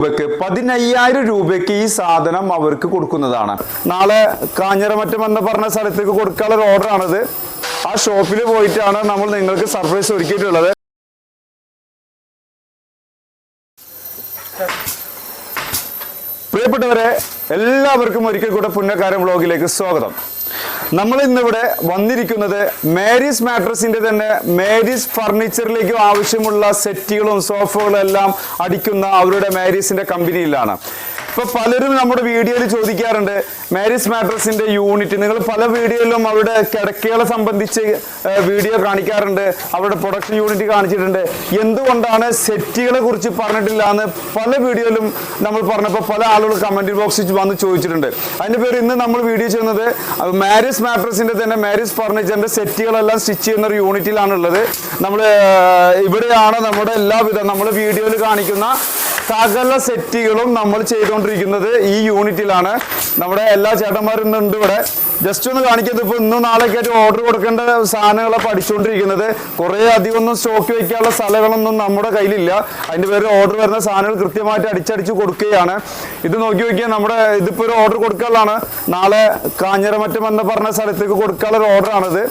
രൂപയ്ക്ക് പതിനയ്യായിരം രൂപയ്ക്ക് ഈ സാധനം അവർക്ക് കൊടുക്കുന്നതാണ്. നാളെ കാഞ്ഞിറമറ്റം എന്ന് പറഞ്ഞ സ്ഥലത്തേക്ക് കൊടുക്കാനുള്ള ഒരു ഓർഡറാണിത്. ആ ഷോപ്പിൽ പോയിട്ടാണ് നമ്മൾ നിങ്ങൾക്ക് സർപ്രൈസ് ഒരുക്കിയിട്ടുള്ളത്. പ്രിയപ്പെട്ടവരെ എല്ലാവർക്കും ഒരിക്കൽ കൂടെ പുണ്യക്കാരൻ വ്ളോഗിലേക്ക് സ്വാഗതം. നമ്മൾ ഇന്നിവിടെ വന്നിരിക്കുന്നത് മേരീസ് മാട്രസിന്റെ തന്നെ മേരീസ് ഫർണിച്ചറിലേക്ക് ആവശ്യമുള്ള സെറ്റുകളും സോഫകളും എല്ലാം അടിക്കുന്ന അവരുടെ മാരീസിന്റെ കമ്പനിയിലാണ്. ഇപ്പൊ പലരും നമ്മുടെ വീഡിയോയിൽ ചോദിക്കാറുണ്ട് മാരീസ് മാട്രസിന്റെ യൂണിറ്റ് നിങ്ങൾ പല വീഡിയോയിലും അവരുടെ കിടക്കകളെ സംബന്ധിച്ച് വീഡിയോ കാണിക്കാറുണ്ട് അവരുടെ പ്രൊഡക്ഷൻ യൂണിറ്റ് കാണിച്ചിട്ടുണ്ട്. എന്തുകൊണ്ടാണ് സെറ്റുകളെ കുറിച്ച് പറഞ്ഞിട്ടില്ല എന്ന് പല വീഡിയോയിലും നമ്മൾ പറഞ്ഞപ്പോൾ പല ആളുകൾ കമന്റ് ബോക്സിൽ വന്ന് ചോദിച്ചിട്ടുണ്ട്. അതിന്റെ പേര് ഇന്ന് നമ്മൾ വീഡിയോ ചെയ്യുന്നത് മാരീസ് മാട്രസിന്റെ തന്നെ മാരീസ് ഫർണിച്ചറിന്റെ സെറ്റുകളെല്ലാം സ്റ്റിച്ച് ചെയ്യുന്ന ഒരു യൂണിറ്റിലാണ് ഉള്ളത്. നമ്മൾ ഇവിടെയാണ് നമ്മുടെ എല്ലാവിധ നമ്മൾ വീഡിയോയിൽ കാണിക്കുന്ന സകല സെറ്റുകളും നമ്മൾ ചെയ്തുകൊണ്ടിരിക്കുന്നത് ഈ യൂണിറ്റിലാണ്. നമ്മുടെ എല്ലാ ചേട്ടന്മാരും ഇന്നുണ്ട് ഇവിടെ. ജസ്റ്റ് ഒന്ന് കാണിക്കുന്നത് ഇപ്പോൾ ഇന്നും നാളേക്ക് ആയിട്ട് ഓർഡർ കൊടുക്കേണ്ട സാധനങ്ങളെ പഠിച്ചുകൊണ്ടിരിക്കുന്നത്. കുറേ അധികം ഒന്നും സ്റ്റോക്ക് വെക്കാനുള്ള സ്ഥലങ്ങളൊന്നും നമ്മുടെ കയ്യിലില്ല. അതിന്റെ പേര് ഓർഡർ വരുന്ന സാധനങ്ങൾ കൃത്യമായിട്ട് അടിച്ചടിച്ച് കൊടുക്കുകയാണ്. ഇത് നോക്കി നോക്കിയാൽ നമ്മുടെ ഇതിപ്പോൾ ഒരു ഓർഡർ കൊടുക്കാനുള്ളതാണ്. നാളെ കാഞ്ഞിരമറ്റം എന്ന് പറഞ്ഞ സ്ഥലത്തേക്ക് കൊടുക്കാനുള്ള ഒരു ഓർഡറാണിത്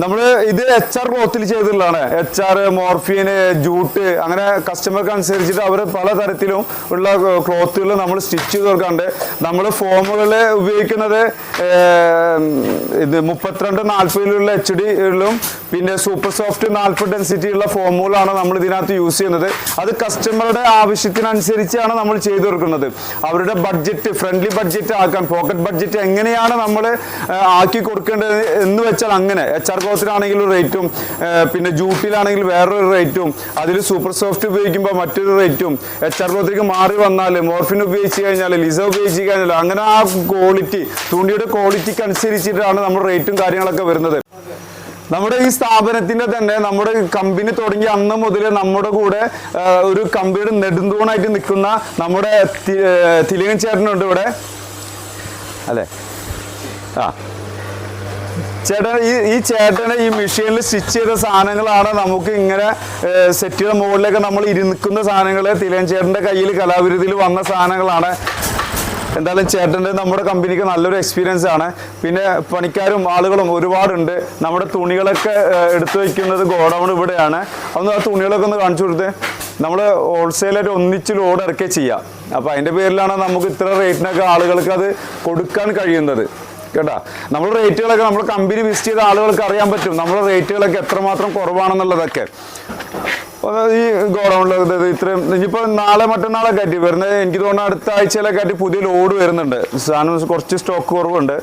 നമ്മൾ ഇത് എച്ച് ആർ ക്ലോത്തിൽ ചെയ്തിട്ടുള്ളതാണ്. എച്ച് ആർ മോർഫിയന് ജൂട്ട് അങ്ങനെ കസ്റ്റമർക്ക് അനുസരിച്ചിട്ട് അവർ പല തരത്തിലും ഉള്ള ക്ലോത്തുകൾ നമ്മൾ സ്റ്റിച്ച് ചെയ്ത് കൊടുക്കാറുണ്ട്. നമ്മൾ ഫോമുകളിൽ ഉപയോഗിക്കുന്നത് ഇത് മുപ്പത്തിരണ്ട് നാൽപ്പതിലുള്ള എച്ച് ഡിയിലും പിന്നെ സൂപ്പർ സോഫ്റ്റ് നാൽപ്പത് ഡെൻസിറ്റി ഉള്ള ഫോമുകളാണ് നമ്മൾ ഇതിനകത്ത് യൂസ് ചെയ്യുന്നത്. അത് കസ്റ്റമറുടെ ആവശ്യത്തിനനുസരിച്ചാണ് നമ്മൾ ചെയ്തു കൊടുക്കുന്നത്. അവരുടെ ബഡ്ജറ്റ് ഫ്രണ്ട്ലി ബഡ്ജറ്റ് ആക്കാൻ പോക്കറ്റ് ബഡ്ജറ്റ് എങ്ങനെയാണ് നമ്മൾ ആക്കി കൊടുക്കേണ്ടത് എന്ന് വെച്ചാൽ അങ്ങനെ. എച്ച് ആർ ക്ലോത്തിലാണെങ്കിൽ ഒരു റേറ്റും പിന്നെ ജൂട്ടിലാണെങ്കിൽ വേറൊരു റേറ്റും അതിൽ സൂപ്പർ സോഫ്റ്റ് ഉപയോഗിക്കുമ്പോൾ മറ്റൊരു റേറ്റും എച്ച് ആർ ക്ലോത്തിലേക്ക് മാറി വന്നാൽ മോർഫിൻ ഉപയോഗിച്ച് കഴിഞ്ഞാൽ ലിസ ഉപയോഗിച്ച് കഴിഞ്ഞാൽ അങ്ങനെ ആ ക്വാളിറ്റി തുണിയുടെ ക്വാളിറ്റിക്ക് അനുസരിച്ചിട്ടാണ് നമ്മൾ റേറ്റും കാര്യങ്ങളൊക്കെ വരുന്നത്. നമ്മുടെ ഈ സ്ഥാപനത്തിന്റെ തന്നെ നമ്മുടെ കമ്പനി തുടങ്ങിയ അന്ന് മുതൽ നമ്മുടെ കൂടെ ഒരു കമ്പിയുടെ നെടുന്തൂണായിട്ട് നിൽക്കുന്ന നമ്മുടെ തിലകൻ ചേട്ടനുണ്ട് ഇവിടെ. അല്ലേ? ആ. ചേട്ടൻ ഈ ഈ ചേട്ടനെ ഈ മെഷീനിൽ സ്റ്റിച്ച് ചെയ്ത സാധനങ്ങളാണ് നമുക്ക് ഇങ്ങനെ സെറ്റ് ചെയ്ത മുകളിലേക്ക് നമ്മൾ ഇരുന്നിക്കുന്ന സാധനങ്ങൾ തിലൻ ചേട്ടന്റെ കയ്യിൽ കലാവിരുതിയിൽ വന്ന സാധനങ്ങളാണ്. എന്തായാലും ചേട്ടന്റെ നമ്മുടെ കമ്പനിക്ക് നല്ലൊരു എക്സ്പീരിയൻസ് ആണ്. പിന്നെ പണിക്കാരും ആളുകളും ഒരുപാടുണ്ട്. നമ്മുടെ തുണികളൊക്കെ എടുത്തു വയ്ക്കുന്നത് ഗോഡൗൺ ഇവിടെയാണ്. ഒന്ന് ആ തുണികളൊക്കെ ഒന്ന് കാണിച്ചു കൊടുത്ത്. നമ്മൾ ഹോൾസെയിലായിട്ട് ഒന്നിച്ച് ലോഡ് ഇറക്കുക ചെയ്യാം. അപ്പോൾ അതിന്റെ പേരിലാണ് നമുക്ക് ഇത്ര റേറ്റിനൊക്കെ ആളുകൾക്ക് അത് കൊടുക്കാൻ കഴിയുന്നത്. കേട്ടാ? നമ്മൾ റേറ്റുകളൊക്കെ നമ്മൾ കമ്പനി വിസിറ്റ് ചെയ്ത ആളുകൾക്ക് അറിയാൻ പറ്റും. നമ്മുടെ റേറ്റുകളൊക്കെ എത്രമാത്രം കുറവാണെന്നുള്ളതൊക്കെ. ഈ ഗോഡൗണിൽ ഇത്രയും ഇനിയിപ്പോൾ നാളെ മറ്റന്നാളെ ആയിട്ട് വരുന്നത് എനിക്ക് തോന്നുന്നു അടുത്ത ആഴ്ചയിലൊക്കെ ആയിട്ട് പുതിയ ലോഡ് വരുന്നുണ്ട്. സാധനം കുറച്ച് സ്റ്റോക്ക് കുറവുണ്ട്.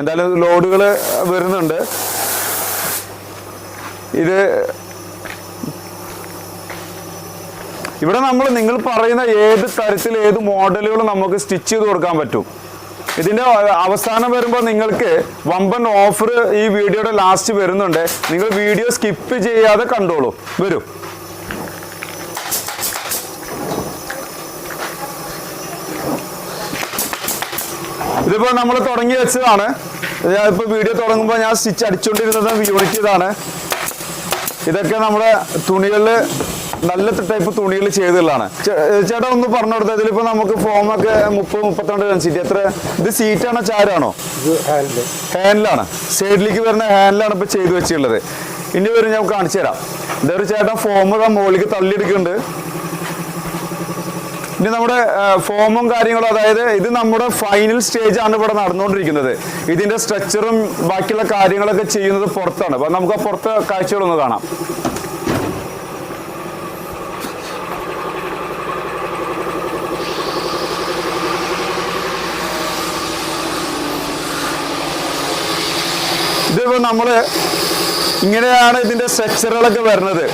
എന്തായാലും ലോഡുകൾ വരുന്നുണ്ട്. ഇത് ഇവിടെ നമ്മൾ നിങ്ങൾ പറയുന്ന ഏത് തരത്തിൽ ഏത് മോഡലുകളും നമുക്ക് സ്റ്റിച്ച് ചെയ്ത് കൊടുക്കാൻ പറ്റും? ഇതിന്റെ അവസാനം വരുമ്പോൾ നിങ്ങൾക്ക് വമ്പൻ ഓഫർ ഈ വീഡിയോയുടെ ലാസ്റ്റ് വരുന്നുണ്ട്. നിങ്ങൾ വീഡിയോ സ്കിപ്പ് ചെയ്യാതെ കണ്ടോളൂ. വരും. ഇതിപ്പോ നമ്മൾ തുടങ്ങി വെച്ചതാണ്. ഇപ്പൊ വീഡിയോ തുടങ്ങുമ്പോൾ ഞാൻ സ്റ്റിച്ച് അടിച്ചുകൊണ്ടിരുന്നത് യൂണിറ്റ് ഇതാണ്. ഇതൊക്കെ നമ്മുടെ തുണികളിൽ നല്ല ടൈപ്പ് തുണികൾ ചെയ്തുള്ളതാണ്. ചേട്ടാ ഒന്ന് പറഞ്ഞു കൊടുത്തത് ഇതിലിപ്പോ നമുക്ക് ഫോം ഒക്കെ മുപ്പത് മുപ്പത്തിരണ്ട് സീറ്റ് എത്ര? ഇത് സീറ്റാണോ ചാരാണോ ഇത് ഹാൻഡിൽ ഹാൻഡിലാണ് സൈഡിലേക്ക് വരുന്ന ഹാൻഡിലാണ് ഇപ്പൊ ചെയ്തു വെച്ചിട്ടുള്ളത്. ഇനി വരും ഞാൻ കാണിച്ചു തരാം. ഇതൊരു ചേട്ടൻ ഫോം മുകളിലേക്ക് തള്ളിയെടുക്കുന്നുണ്ട്. ഇനി നമ്മുടെ ഫോമും കാര്യങ്ങളും അതായത് ഇത് നമ്മുടെ ഫൈനൽ സ്റ്റേജ് ആണ് ഇവിടെ നടന്നുകൊണ്ടിരിക്കുന്നത്. ഇതിന്റെ സ്ട്രക്ചറും ബാക്കിയുള്ള കാര്യങ്ങളൊക്കെ ചെയ്യുന്നത് പുറത്താണ്. അപ്പൊ നമുക്ക് ആ പുറത്തെ കാഴ്ചകളൊന്ന് കാണാം. ഇതിപ്പോ നമ്മൾ ഇങ്ങനെയാണ് ഇതിന്റെ സ്ട്രക്ചറുകളൊക്കെ വരുന്നത്.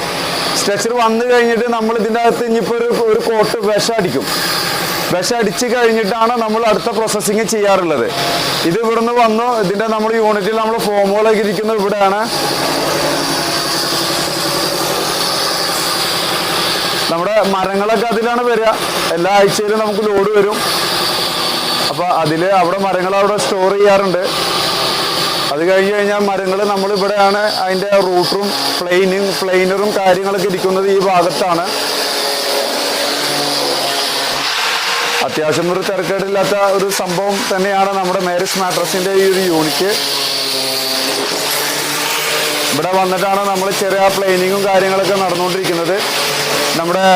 സ്ട്രക്ചർ വന്നു കഴിഞ്ഞിട്ട് നമ്മൾ ഇതിന്റെ അകത്ത് ഇനിയിപ്പോൾ ഒരു ഒരു കോട്ട് വിഷം അടിക്കും. വിഷം അടിച്ച് കഴിഞ്ഞിട്ടാണ് നമ്മൾ അടുത്ത പ്രോസസ്സിങ് ചെയ്യാറുള്ളത്. ഇത് ഇവിടുന്ന് വന്നു. ഇതിന്റെ നമ്മൾ യൂണിറ്റിൽ നമ്മൾ ഫോമുകളൊക്കെ ഇരിക്കുന്നത് ഇവിടെയാണ്. നമ്മുടെ മരങ്ങളൊക്കെ അതിലാണ് വരിക. എല്ലാ ആഴ്ചയിലും നമുക്ക് ലോഡ് വരും. അപ്പോൾ അതിൽ അവിടെ മരങ്ങൾ അവിടെ സ്റ്റോർ ചെയ്യാറുണ്ട്. അത് കഴിഞ്ഞ് കഴിഞ്ഞാൽ മരങ്ങൾ നമ്മൾ ഇവിടെയാണ് അതിന്റെ റൂട്ടറും പ്ലെയിനും പ്ലെയിനറും കാര്യങ്ങളൊക്കെ ഇരിക്കുന്നത് ഈ ഭാഗത്താണ്. അത്യാവശ്യം ഒരു തിരക്കേടില്ലാത്ത ഒരു സംഭവം തന്നെയാണ് നമ്മുടെ മാരിസ് മാട്രസിന്റെ ഈ ഒരു യൂണിറ്റ്. ഇവിടെ വന്നിട്ടാണ് നമ്മൾ ചെറിയ പ്ലെയിനിങ്ങും കാര്യങ്ങളൊക്കെ നടന്നുകൊണ്ടിരിക്കുന്നത്. നമ്മുടെ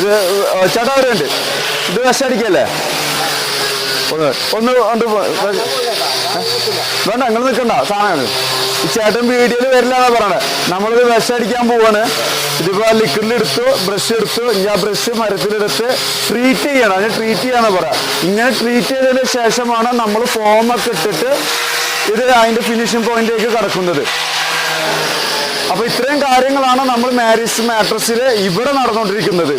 ഇത് ചേട്ടാ വരുന്നുണ്ട് ഇത് വിഷടിക്കല്ലേ ഒന്ന് ഒന്ന് വേണ്ട നിങ്ങൾ നിൽക്കണ്ട സാധനം ഈ ചേട്ടൻ വീഡിയോയിൽ വരില്ല എന്നാ പറയണേ. നമ്മളിത് വിഷടിക്കാൻ പോവാണ്. ഇതിപ്പോ ലിക്വിഡിൽ എടുത്തു ബ്രഷ് എടുത്തു. ഞാൻ ബ്രഷ് മരത്തിലെടുത്ത് ട്രീറ്റ് ചെയ്യണം. അതിന് ട്രീറ്റ് ചെയ്യാന്ന് പറയാം. ഇങ്ങനെ ട്രീറ്റ് ചെയ്തതിന് ശേഷമാണ് നമ്മൾ ഫോമൊക്കെ ഇട്ടിട്ട് ഇത് അതിന്റെ ഫിനിഷിംഗ് പോയിന്റിലേക്ക് കടക്കുന്നത്. അപ്പൊ ഇത്രയും കാര്യങ്ങളാണ് നമ്മൾ മാരീസ് മാട്രസിൽ ഇവിടെ നടന്നുകൊണ്ടിരിക്കുന്നത്.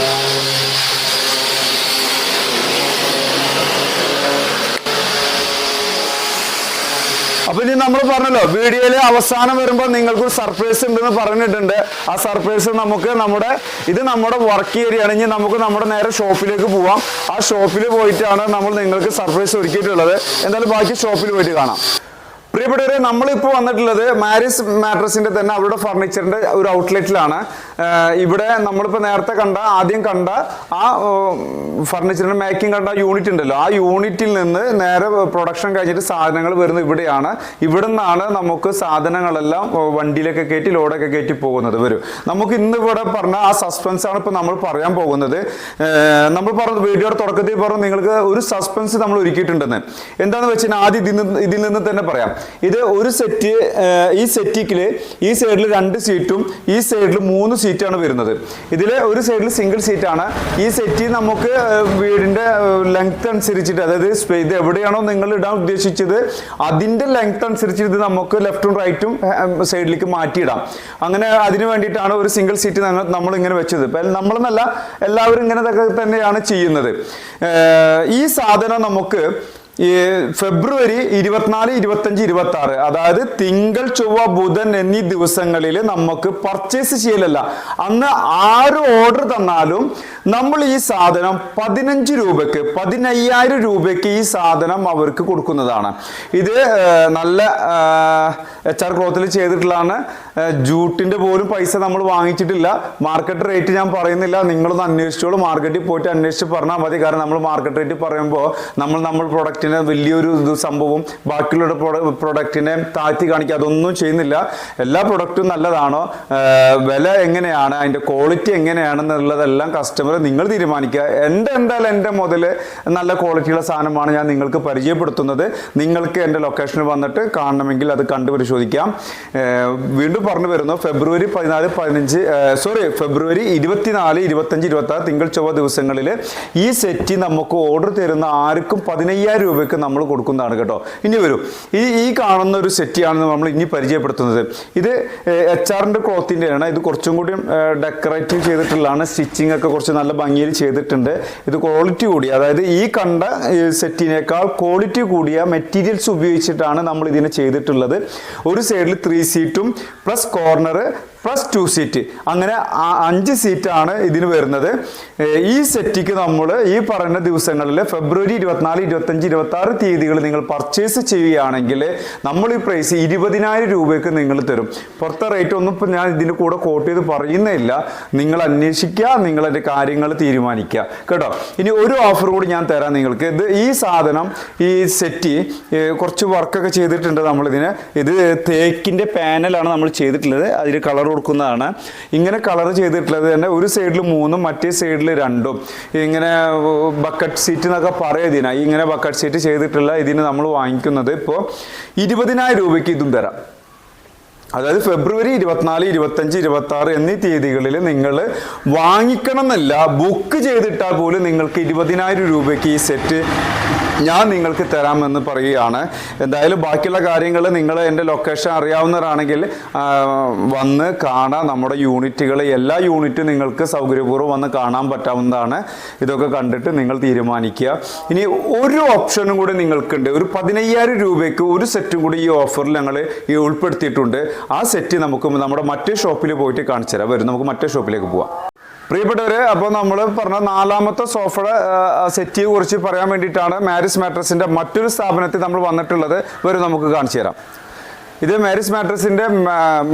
അപ്പൊ ഇനി നമ്മൾ പറഞ്ഞല്ലോ വീഡിയോയിലെ അവസാനം വരുമ്പോൾ നിങ്ങൾക്ക് ഒരു സർപ്രൈസ് ഉണ്ടെന്ന് പറഞ്ഞിട്ടുണ്ട്. ആ സർപ്രൈസ് നമുക്ക് നമ്മുടെ ഇത് നമ്മുടെ വർക്ക് ഏരിയയാണ് ഇനി നമുക്ക് നമ്മുടെ നേരെ ഷോപ്പിലേക്ക് പോവാം. ആ ഷോപ്പിൽ പോയിട്ടാണ് നമ്മൾ നിങ്ങൾക്ക് സർപ്രൈസ് ഒരുക്കിയിട്ടുള്ളത്. എന്തായാലും ബാക്കി ഷോപ്പിൽ പോയിട്ട് കാണാം. പ്രിയപ്പെട്ടവരെ നമ്മളിപ്പോൾ വന്നിട്ടുള്ളത് മാരിസ് മാട്രസിന്റെ തന്നെ അവരുടെ ഫർണിച്ചറിന്റെ ഒരു ഔട്ട്ലെറ്റിലാണ് ഇവിടെ നമ്മളിപ്പോൾ നേരത്തെ കണ്ട ആദ്യം കണ്ട ആ ഫർണിച്ചറിന്റെ മേക്കിംഗ് കണ്ട യൂണിറ്റ് ഉണ്ടല്ലോ. ആ യൂണിറ്റിൽ നിന്ന് നേരെ പ്രൊഡക്ഷൻ കഴിഞ്ഞിട്ട് സാധനങ്ങൾ വരുന്നത് ഇവിടെയാണ്. ഇവിടെ നിന്നാണ് നമുക്ക് സാധനങ്ങളെല്ലാം വണ്ടിയിലൊക്കെ കയറ്റി ലോഡൊക്കെ കയറ്റി പോകുന്നത്. വരും. നമുക്ക് ഇന്ന് ഇവിടെ പറഞ്ഞ ആ സസ്പെൻസ് ആണ് ഇപ്പോൾ നമ്മൾ പറയാൻ പോകുന്നത്. നമ്മൾ പറഞ്ഞത് വീഡിയോയുടെ തുടക്കത്തിൽ പറഞ്ഞു നിങ്ങൾക്ക് ഒരു സസ്പെൻസ് നമ്മൾ ഒരുക്കിയിട്ടുണ്ടെന്ന്. എന്താണെന്ന് വെച്ചാൽ ആദ്യം ഇതിൽ നിന്ന് ഇതിൽ നിന്ന് തന്നെ പറയാം. ഇത് ഒരു സെറ്റ് ഈ സെറ്റിക്കിൽ ഈ സൈഡിൽ രണ്ട് സീറ്റും ഈ സൈഡിൽ മൂന്ന് സീറ്റാണ് വരുന്നത്. ഇതിൽ ഒരു സൈഡിൽ സിംഗിൾ സീറ്റാണ് ഈ സെറ്റ് നമുക്ക് വീടിന്റെ ലെങ്ത് അനുസരിച്ചിട്ട് അതായത് ഇത് എവിടെയാണോ നിങ്ങൾ ഇടാൻ ഉദ്ദേശിച്ചത് അതിന്റെ ലെങ്ത് അനുസരിച്ചിട്ട് ഇത് നമുക്ക് ലെഫ്റ്റും റൈറ്റും സൈഡിലേക്ക് മാറ്റിയിടാം. അങ്ങനെ അതിന് വേണ്ടിയിട്ടാണ് ഒരു സിംഗിൾ സീറ്റ് നമ്മൾ ഇങ്ങനെ വെച്ചത്. നമ്മളെന്നല്ല എല്ലാവരും ഇങ്ങനെ തന്നെയാണ് ചെയ്യുന്നത്. ഈ സാധനം നമുക്ക് ഈ ഫെബ്രുവരി ഇരുപത്തിനാല് ഇരുപത്തഞ്ച് ഇരുപത്തി ആറ് അതായത് തിങ്കൾ ചൊവ്വ ബുധൻ എന്നീ ദിവസങ്ങളിൽ നമുക്ക് പർച്ചേസ് ചെയ്യലല്ല. അന്ന് ആറ് ഓർഡർ തന്നാലും നമ്മൾ ഈ സാധനം പതിനഞ്ച് രൂപയ്ക്ക് പതിനയ്യായിരം രൂപയ്ക്ക് ഈ സാധനം അവർക്ക് കൊടുക്കുന്നതാണ്. ഇത് നല്ല എച്ച് ആർ ക്ലോത്തിൽ ചെയ്തിട്ടുള്ളതാണ്. ജൂട്ടിന്റെ പോലും പൈസ നമ്മൾ വാങ്ങിച്ചിട്ടില്ല. മാർക്കറ്റ് റേറ്റ് ഞാൻ പറയുന്നില്ല. നിങ്ങളൊന്ന് അന്വേഷിച്ചോളൂ. മാർക്കറ്റിൽ പോയിട്ട് അന്വേഷിച്ച് പറഞ്ഞാൽ മതി. കാരണം നമ്മൾ മാർക്കറ്റ് റേറ്റ് പറയുമ്പോൾ നമ്മൾ നമ്മൾ പ്രൊഡക്റ്റിനെ വലിയൊരു ഇത് സംഭവം ബാക്കിയുള്ള പ്രൊഡക്റ്റിനെ താഴ്ത്തി കാണിക്കുക അതൊന്നും ചെയ്യുന്നില്ല. എല്ലാ പ്രൊഡക്റ്റും നല്ലതാണോ? വില എങ്ങനെയാണ്? അതിന്റെ ക്വാളിറ്റി എങ്ങനെയാണെന്നുള്ളതെല്ലാം കസ്റ്റമർ നിങ്ങൾ തീരുമാനിക്കുക. എന്റെ എന്തായാലും എന്റെ മുതൽ നല്ല ക്വാളിറ്റിയുള്ള സാധനമാണ് ഞാൻ നിങ്ങൾക്ക് പരിചയപ്പെടുത്തുന്നത്. നിങ്ങൾക്ക് എന്റെ ലൊക്കേഷനിൽ വന്നിട്ട് കാണണമെങ്കിൽ അത് കണ്ടു പരിശോധിക്കാം. വീണ്ടും പറഞ്ഞു വരുന്നു ഫെബ്രുവരി പതിനാല് പതിനഞ്ച് സോറി ഫെബ്രുവരി ഇരുപത്തിനാല് ഇരുപത്തഞ്ച് ഇരുപത്തി ആറ് തിങ്കൾ ചൊവ്വ ദിവസങ്ങളിൽ ഈ സെറ്റ് നമുക്ക് ഓർഡർ തരുന്ന ആർക്കും പതിനയ്യായിരം രൂപയ്ക്ക് നമ്മൾ കൊടുക്കുന്നതാണ് കേട്ടോ. ഇനി വരൂ. ഈ ഈ കാണുന്ന ഒരു സെറ്റിയാണ് നമ്മൾ ഇനി പരിചയപ്പെടുത്തുന്നത്. ഇത് എച്ച് ആറിന്റെ ക്ലോത്തിന്റെയാണ് ഇത് കുറച്ചും കൂടി ഡെക്കറേറ്റീവ് ചെയ്തിട്ടുള്ളതാണ്. സ്റ്റിച്ചിങ് ഒക്കെ കുറച്ച് നല്ല ഭംഗിയിൽ ചെയ്തിട്ടുണ്ട്. ഇത് ക്വാളിറ്റി കൂടി അതായത് ഈ കണ്ട സെറ്റിനേക്കാൾ ക്വാളിറ്റി കൂടിയ മെറ്റീരിയൽസ് ഉപയോഗിച്ചിട്ടാണ് നമ്മൾ ഇതിനെ ചെയ്തിട്ടുള്ളത്. ഒരു സൈഡിൽ ത്രീ സീറ്റും plus corner plus two seat അങ്ങനെ അഞ്ച് സീറ്റാണ് ഇതിന് വരുന്നത്. ഈ സെറ്റിക്ക് നമ്മൾ ഈ പറയുന്ന ദിവസങ്ങളിൽ ഫെബ്രുവരി ഇരുപത്തിനാല് ഇരുപത്തഞ്ച് ഇരുപത്തി ആറ് തീയതികൾ നിങ്ങൾ പർച്ചേസ് ചെയ്യുകയാണെങ്കിൽ നമ്മൾ ഈ പ്രൈസ് ഇരുപതിനായിരം രൂപയ്ക്ക് നിങ്ങൾ തരും. പുറത്തെ റേറ്റ് ഒന്നും ഇപ്പം ഞാൻ ഇതിന്റെ കൂടെ കോട്ട് ചെയ്ത് പറയുന്നില്ല നിങ്ങൾ അന്വേഷിക്കുക നിങ്ങളതിന്റെ കാര്യങ്ങൾ തീരുമാനിക്കുക. കേട്ടോ? ഇനി ഒരു ഓഫർ കൂടി ഞാൻ തരാം നിങ്ങൾക്ക്. ഇത് ഈ സാധനം ഈ സെറ്റ് കുറച്ച് വർക്കൊക്കെ ചെയ്തിട്ടുണ്ട് നമ്മളിതിന്. ഇത് തേക്കിന്റെ പാനലാണ് നമ്മൾ ചെയ്തിട്ടുള്ളത്. അതിൽ കളർ കൊടുക്കുന്നതാണ്. ഇങ്ങനെ കളർ ചെയ്തിട്ടുള്ളത് തന്നെ ഒരു സൈഡിൽ മൂന്നും മറ്റേ സൈഡിൽ രണ്ടും. ഇങ്ങനെ ബക്കറ്റ് സീറ്റ് എന്നൊക്കെ പറയാം ഇങ്ങനെ ബക്കറ്റ് സീറ്റ് ചെയ്തിട്ടുള്ള ഇതിന് നമ്മൾ വാങ്ങിക്കുന്നത് ഇപ്പോൾ ഇരുപതിനായിരം രൂപയ്ക്ക് ഇതും തരാം. അതായത് ഫെബ്രുവരി ഇരുപത്തിനാല് ഇരുപത്തഞ്ച് ഇരുപത്തി ആറ് എന്നീ തീയതികളിൽ നിങ്ങൾ വാങ്ങിക്കണം എന്നല്ല ബുക്ക് ചെയ്തിട്ടാൽ പോലും നിങ്ങൾക്ക് ഇരുപതിനായിരം രൂപയ്ക്ക് ഈ സെറ്റ് ഞാൻ നിങ്ങൾക്ക് തരാമെന്ന് പറയുകയാണ്. എന്തായാലും ബാക്കിയുള്ള കാര്യങ്ങൾ നിങ്ങൾ എന്റെ ലൊക്കേഷൻ അറിയാവുന്നവരാണെങ്കിൽ വന്ന് കാണാം. നമ്മുടെ യൂണിറ്റുകൾ എല്ലാ യൂണിറ്റും നിങ്ങൾക്ക് സൗകര്യപൂർവം വന്ന് കാണാൻ പറ്റാവുന്നതാണ്. ഇതൊക്കെ കണ്ടിട്ട് നിങ്ങൾ തീരുമാനിക്കുക. ഇനി ഒരു ഓപ്ഷനും കൂടി നിങ്ങൾക്കുണ്ട്. ഒരു പതിനയ്യായിരം രൂപയ്ക്ക് ഒരു സെറ്റും കൂടി ഈ ഓഫറിൽ ഞങ്ങൾ ഈ ഉൾപ്പെടുത്തിയിട്ടുണ്ട്. ആ സെറ്റ് നമുക്ക് നമ്മുടെ മറ്റേ ഷോപ്പിൽ പോയിട്ട് കാണിച്ചു തരാം. വരും നമുക്ക് മറ്റേ ഷോപ്പിലേക്ക് പോവാം. പ്രിയപ്പെട്ടവരെ അപ്പോൾ നമ്മൾ പറഞ്ഞ നാലാമത്തെ സോഫയുടെ സെറ്റിയെ കുറിച്ച് പറയാൻ വേണ്ടിയിട്ടാണ് മാരിസ് മാട്രസിന്റെ മറ്റൊരു സ്ഥാപനത്തിൽ നമ്മൾ വന്നിട്ടുള്ളത്. ഇവർ നമുക്ക് കാണിച്ചു തരാം. ഇത് മാരിസ് മാട്രസിന്റെ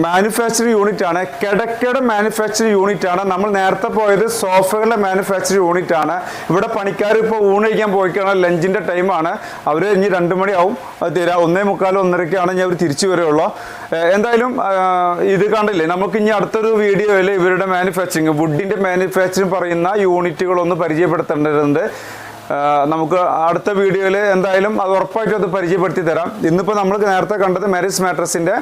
മാനുഫാക്ചറിംഗ് യൂണിറ്റ് ആണ്. കിടക്കയുടെ മാനുഫാക്ചറിംഗ് യൂണിറ്റ് ആണ്. നമ്മൾ നേരത്തെ പോയത് സോഫകളുടെ മാനുഫാക്ചറിംഗ് യൂണിറ്റ് ആണ്. ഇവിടെ പണിക്കാർ ഇപ്പോൾ ഊണ് കഴിക്കാൻ പോയിക്കാണ്. ലഞ്ചിന്റെ ടൈമാണ് അവർ ഇനി രണ്ട് മണിയാവും. തീരാ. ഒന്നേ മുക്കാലോ ഒന്നരക്കാണ് ഇനി അവർ തിരിച്ചു വരുള്ളൂ എന്തായാലും ഇത് കണ്ടില്ലേ? നമുക്ക് ഇനി അടുത്തൊരു വീഡിയോയിൽ ഇവരുടെ മാനുഫാക്ചറിങ് വുഡിന്റെ മാനുഫാക്ചറിങ് പറയുന്ന യൂണിറ്റുകളൊന്ന് പരിചയപ്പെടുത്തേണ്ടതുണ്ട്. നമുക്ക് അടുത്ത വീഡിയോയിൽ എന്തായാലും അത് ഉറപ്പായിട്ടും അത് പരിചയപ്പെടുത്തി തരാം. ഇന്നിപ്പോൾ നമ്മൾ നേരത്തെ കണ്ടത് മെറിസ് മാട്രസിന്റെ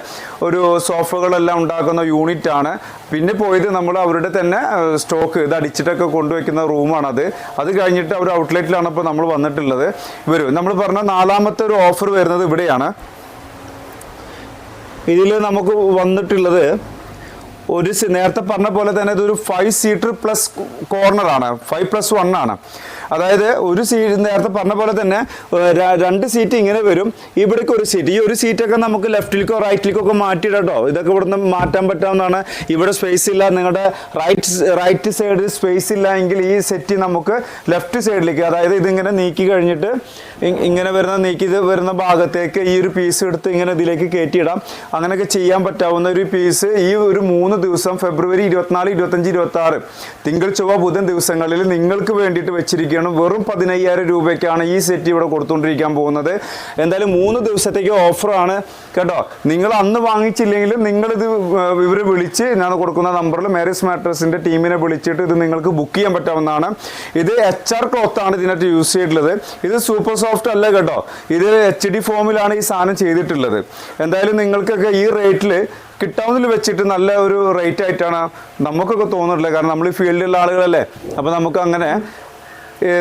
ഒരു സോഫകളെല്ലാം ഉണ്ടാക്കുന്ന യൂണിറ്റ് ആണ്. പിന്നെ പോയത് നമ്മൾ അവരുടെ തന്നെ സ്റ്റോക്ക് ഇത് അടിച്ചിട്ടൊക്കെ കൊണ്ടുവയ്ക്കുന്ന റൂമാണത് അത്. കഴിഞ്ഞിട്ട് അവർ ഔട്ട്ലെറ്റിലാണ് ഇപ്പോൾ നമ്മൾ വന്നിട്ടുള്ളത്. വരും നമ്മൾ പറഞ്ഞ നാലാമത്തെ ഒരു ഓഫർ വരുന്നത് ഇവിടെയാണ്. ഇതിൽ നമുക്ക് വന്നിട്ടുള്ളത് ഒരു നേരത്തെ പറഞ്ഞ പോലെ തന്നെ ഇതൊരു ഫൈവ് സീറ്റർ പ്ലസ് കോർണർ ആണ്. ഫൈവ് പ്ലസ് വൺ ആണ്. അതായത് ഒരു സീറ്റ് നേരത്തെ പറഞ്ഞ പോലെ തന്നെ രണ്ട് സീറ്റ് ഇങ്ങനെ വരും. ഇവിടേക്ക് ഒരു സീറ്റ് ഈ ഒരു സീറ്റൊക്കെ നമുക്ക് ലെഫ്റ്റിലേക്കോ റൈറ്റിലേക്കോ ഒക്കെ മാറ്റിയിടട്ടോ. ഇതൊക്കെ ഇവിടുന്ന് മാറ്റാൻ പറ്റാവുന്നതാണ്. ഇവിടെ സ്പേസ് ഇല്ല. നിങ്ങളുടെ റൈറ്റ് റൈറ്റ് സൈഡിൽ സ്പേസ് ഇല്ല എങ്കിൽ ഈ സെറ്റ് നമുക്ക് ലെഫ്റ്റ് സൈഡിലേക്ക് അതായത് ഇതിങ്ങനെ നീക്കി കഴിഞ്ഞിട്ട് ഇങ്ങനെ വരുന്ന നീക്കി വരുന്ന ഭാഗത്തേക്ക് ഈ ഒരു പീസ് എടുത്ത് ഇങ്ങനെ ഇതിലേക്ക് കയറ്റിയിടാം അങ്ങനെയൊക്കെ ചെയ്യാൻ പറ്റാവുന്ന ഒരു പീസ് ഈ ഒരു മൂന്ന് ദിവസം ഫെബ്രുവരി ഇരുപത്തിനാല് ഇരുപത്തഞ്ച് ഇരുപത്തി ആറ് തിങ്കൾ ചൊവ്വ ബുധൻ ദിവസങ്ങളിൽ നിങ്ങൾക്ക് വേണ്ടിയിട്ട് വെച്ചിരിക്കുകയാണ്. വെറും പതിനയ്യായിരം രൂപയ്ക്കാണ് ഈ സെറ്റ് ഇവിടെ കൊടുത്തുകൊണ്ടിരിക്കാൻ പോകുന്നത്. എന്തായാലും മൂന്ന് ദിവസത്തേക്ക് ഓഫറാണ് കേട്ടോ നിങ്ങൾ അന്ന് വാങ്ങിച്ചില്ലെങ്കിലും നിങ്ങളിത് ഇവർ വിളിച്ച് ഞാൻ കൊടുക്കുന്ന നമ്പറിൽ മാരീസ് മാട്രസിന്റെ ടീമിനെ വിളിച്ചിട്ട് ഇത് നിങ്ങൾക്ക് ബുക്ക് ചെയ്യാൻ പറ്റാവുന്നതാണ്. ഇത് എച്ച് ആർ ക്ലോത്ത് ആണ് ഇതിനകത്ത് യൂസ് ചെയ്തിട്ടുള്ളത്. ഇത് സൂപ്പർ സോഫ്റ്റ് അല്ല കേട്ടോ. ഇത് എച്ച് ഡി ഫോമിലാണ് ഈ സാധനം ചെയ്തിട്ടുള്ളത്. എന്തായാലും നിങ്ങൾക്കൊക്കെ ഈ റേറ്റിൽ കിട്ടാവുന്നതിൽ വെച്ചിട്ട് നല്ല ഒരു റേറ്റ് ആയിട്ടാണ് നമുക്കൊക്കെ തോന്നിട്ടില്ല കാരണം നമ്മൾ ഈ ഫീൽഡിലുള്ള ആളുകളല്ലേ. അപ്പോൾ നമുക്ക് അങ്ങനെ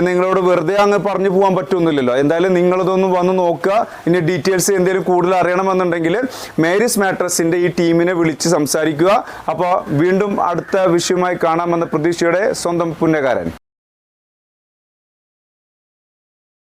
നിങ്ങളോട് വെറുതെ അങ്ങ് പറഞ്ഞു പോകാൻ പറ്റുന്നില്ലല്ലോ എന്തായാലും നിങ്ങളിതൊന്ന് വന്ന് നോക്കുക. ഇനി ഡീറ്റെയിൽസ് എന്തെങ്കിലും കൂടുതൽ അറിയണമെന്നുണ്ടെങ്കിൽ മേരീസ് മാട്രസിന്റെ ഈ ടീമിനെ വിളിച്ച് സംസാരിക്കുക. അപ്പോൾ വീണ്ടും അടുത്ത വിഷയമായി കാണാമെന്ന പ്രതീക്ഷയുടെ സ്വന്തം പുണ്യകാരൻ